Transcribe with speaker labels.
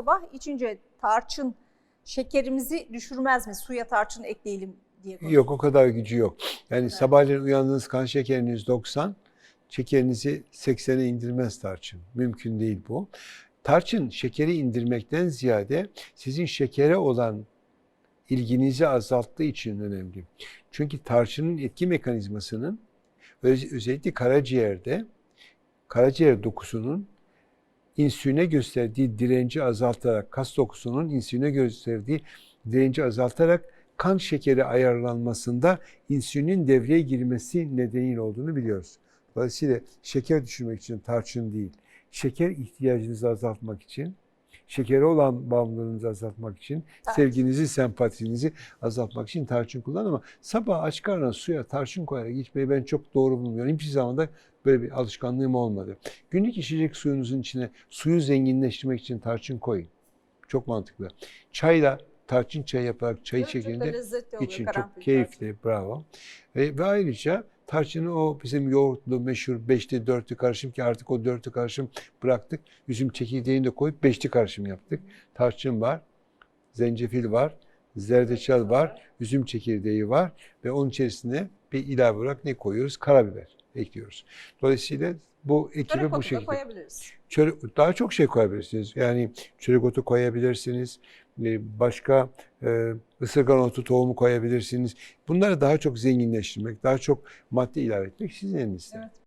Speaker 1: sabah içince tarçın şekerimizi düşürmez mi? Suya tarçın ekleyelim diye konuşuyoruz.
Speaker 2: Yok o kadar gücü yok. Yani sabahleyin uyandığınız kan şekeriniz 90, şekerinizi 80'e indirmez tarçın. Mümkün değil bu. Tarçın şekeri indirmekten ziyade sizin şekere olan ilginizi azalttığı için önemli. Çünkü tarçının etki mekanizmasının öz- özellikle karaciğerde karaciğer dokusunun insüline gösterdiği direnci azaltarak, kas dokusunun insüline gösterdiği direnci azaltarak kan şekeri ayarlanmasında insülinin devreye girmesi nedeniyle olduğunu biliyoruz. Dolayısıyla şeker düşürmek için tarçın değil, şeker ihtiyacınızı azaltmak için, şekere olan bağımlılığınızı azaltmak için,
Speaker 1: Tarçın.
Speaker 2: sevginizi, sempatinizi azaltmak için tarçın kullan ama sabah aç karnına suya tarçın koyarak içmeyi ben çok doğru bulmuyorum. Hiçbir zaman da böyle bir alışkanlığım olmadı. Günlük içecek suyunuzun içine suyu zenginleştirmek için tarçın koyun. Çok mantıklı. Çayla tarçın çayı yaparak çayı
Speaker 1: Evet, oluyor
Speaker 2: için çok keyifli, bravo. Ve, ve ayrıca tarçını o bizim yoğurtlu meşhur beşli dörtlü karışım ki artık o dörtlü karışım bıraktık. Üzüm çekirdeğini de koyup beşli karışım yaptık. Tarçın var, zencefil var, zerdeçal var, üzüm çekirdeği var ve onun içerisine bir ilave olarak ne koyuyoruz? Karabiber ekliyoruz. Dolayısıyla bu ekibi
Speaker 1: Çörek
Speaker 2: bu şekilde.
Speaker 1: koyabiliriz.
Speaker 2: Çörek, daha çok şey koyabilirsiniz. Yani çörek otu koyabilirsiniz. e, Başka e, ısırgan otu tohumu koyabilirsiniz. Bunları daha çok zenginleştirmek, daha çok madde ilave etmek sizin elinizde.
Speaker 1: Evet.